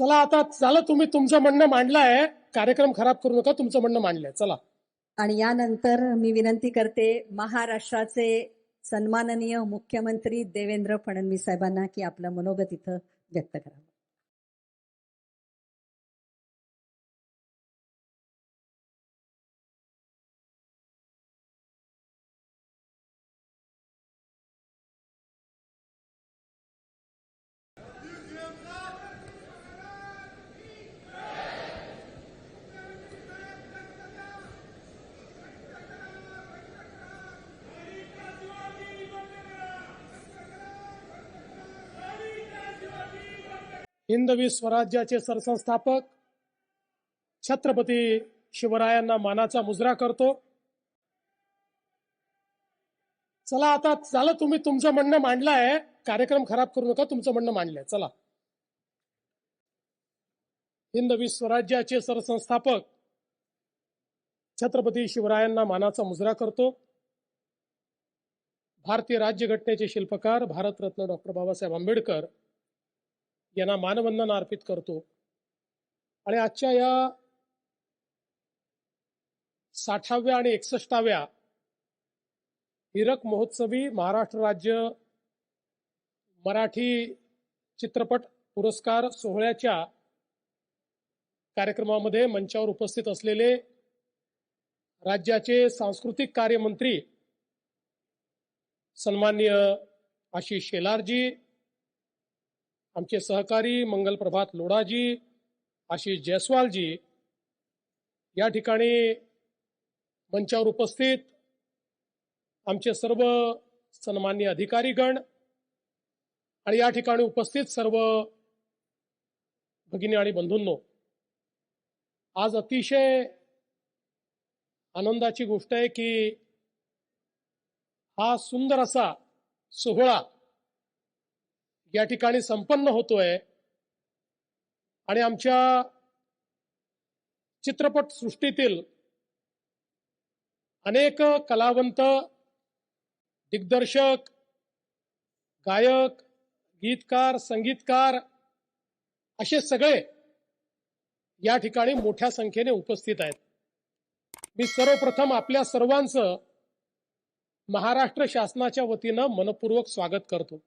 चला आता चला तुम्ही तुमचं म्हणणं मांडलं आहे कार्यक्रम खराब करू नका तुमचं म्हणणं मांडलंय. चला. आणि यानंतर मी विनंती करते महाराष्ट्राचे सन्माननीय मुख्यमंत्री देवेंद्र फडणवीस साहेबांना की आपलं मनोगत इथं व्यक्त करावं. हिंदवी स्वराज्याचे सरसंस्थापक छत्रपती शिवरायांना मानाचा मुजरा करतो. चला आता झालं तुम्ही तुमचं म्हणणं मांडलं आहे कार्यक्रम खराब करू नका तुमचं म्हणणं मांडलंय. चला. हिंदवी स्वराज्याचे सरसंस्थापक छत्रपती शिवरायांना मानाचा मुजरा करतो. भारतीय राज्यघटनेचे शिल्पकार भारतरत्न डॉक्टर बाबासाहेब आंबेडकर यांना मानवंदना अर्पित करतो. आणि आजच्या या साठाव्या आणि एकसष्टाव्या हिरक महोत्सवी महाराष्ट्र राज्य मराठी चित्रपट पुरस्कार सोहळ्याच्या कार्यक्रमामध्ये मंचावर उपस्थित असलेले राज्याचे सांस्कृतिक कार्यमंत्री सन्माननीय आशिष शेलारजी आमचे सहकारी मंगल प्रभात लोढाजी आशिष जयस्वालजी या ठिकाणी मंचावर उपस्थित आमचे सर्व सन्मान्य अधिकारीगण आणि या ठिकाणी उपस्थित सर्व भगिनी आणि बंधूंनो आज अतिशय आनंदाची गोष्ट आहे की हा सुंदर असा सोहळा या ठिकाणी संपन्न होतोय. आणि आमच्या चित्रपट सृष्टीतील अनेक कलावंत दिग्दर्शक गायक गीतकार संगीतकार असे सगळे या ठिकाणी मोठ्या संख्येने उपस्थित आहेत. मी सर्वप्रथम आपल्या सर्वांचं महाराष्ट्र शासनाच्या वतीनं मनपूर्वक स्वागत करतो.